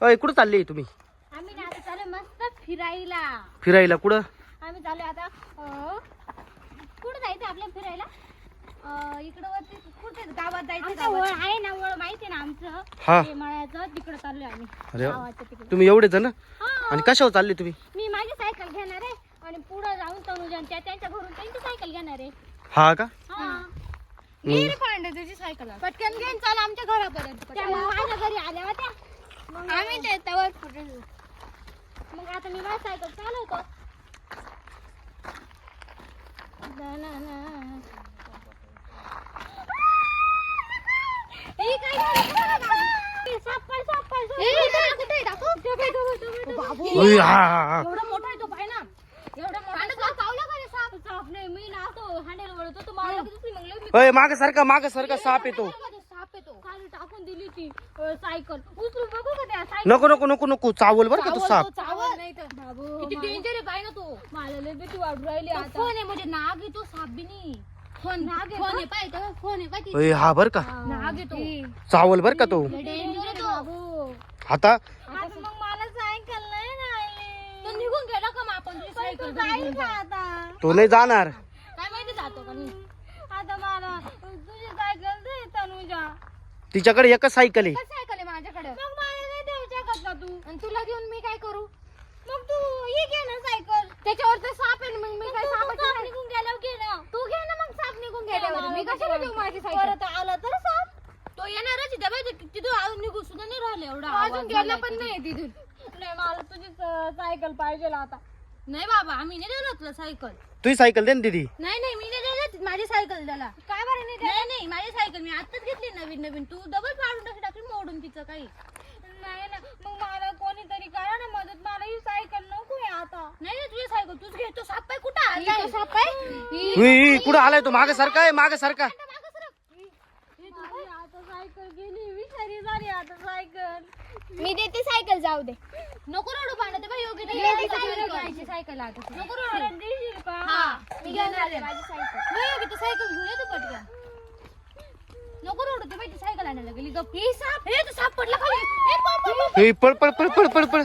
अय कुठं चालले तुम्ही? आम्ही ना आता चालू मस्त फिरायला. फिरायला कुठं? आम्ही चालू आता अं, कुठं जायचं आपल्या फिरायला? अं, इकडं वरती कुठे गावात जायचं वळ आहे ना वळ माहिती ना आमचं? हा. ते मळ्याचं तिकडं चाललोय आम्ही अरे वा. गावाच्या तिकडे. तुम्ही एवढे जण? हा. आणि कशावर चालले तुम्ही? मी माझी सायकल घेणार आहे आणि पुढे जाऊन तनुजा आणि त्या त्यांच्या घरून त्यांची सायकल घेणार आहे. हा का? हा. पांडे तुझी सायकल पटकन घेऊन चाल आमच्या घरापर्यंत. त्या माझ्या घरी आल्या होत्या. आम्ही ते तवर मग आता मी माझी सायकल चालवतो. उई, हा हा हा एवढा मोठा आहे तो पाय ना. एवढा मोठा साप. चावला का रे साप? नाही मी ना तो हँडल वळतो. तो मला लगेच मग लगेच अय माग सारखा माग सारखा साप येतो. खाली टाकून दिली ती अ, सायकल. उचलून बघू का त्या सायकल? नको नको नको नको. चावल बरं का तो साप. चावल नाही तर. बाबू किती डेंजर आहे पाय ना तो. मला लय भीती वाटू राहिली आता. फोन आहे म्हणजे नाग आहे तो साप बी नाही फोन नाग आहे फोन आहे पाय तो फोन आहे पाय अय हा बर का. नाग आहे तो. चावल बर का तो? डेंजर आहे तो. बाबू. आता? मग मला सायकल नाही राहिली. तो निघून गेला का मग आपण? तुझी सायकल जाईल का आता? तो नाही जाणार. काय माहिती जातो का नाही आता मला तुझी सायकल दे तनुजा तिच्याकडे एकच सायकल आहे. सायकल आहे माझ्याकडे. मग मला नाही देऊ शकत का तू. आणि तुला देऊन मी काय करू? मग तू ये घे ना सायकल. त्याच्यावर तर साप आहे मग मी काय साप निघून गेल्यावर घे ना. तू घे ना मग साप निघून गेल्यावर. मी कशाला देऊ माझी सायकल? परत आला तर साप. तो येणारच आहे बाई तिथून अजून सुद्धा नाही राहिले एवढा अजून गेला पण नाही तिथून. नाही मला तुझी सायकल पाहिजे आता. नाही बाबा आम्ही नाही देणार तुला सायकल. तुझी सायकल दे ना दीदी. नाही नाही मी नाही देणार माझी सायकल त्याला. काय बरं नाही नाही नाही माझी सायकल मी आताच घेतली नवीन नवीन. तू डबल काढून टाकली टाकली मोडून तिचं काही. नाही ना मग मला कोणीतरी करा ना मदत. मला ही सायकल नको आहे आता. नाही ना तुझी सायकल तूच घेतो साप आहे. कुठं आला साप आहे? उई, उई, कुठं आलाय तो? माग सारखा आहे माग सारखा. आता सायकल गेली विषारी झाली आता सायकल. मी देते सायकल जाऊ दे. नको रडू पाण्यात बाई योग्य सायकल. आता नको रडू मी घेणार आहे. माझी सायकल. नाही योग्य तू सायकल घेऊन येतो पटकन. नको रडू ते बाई ती सायकल आणायला गेली. गप हे साप हे तो साप पडला खाली. ए, पळ, पळ, पळ. ए, पळ पळ पळ. पळ पळ पळ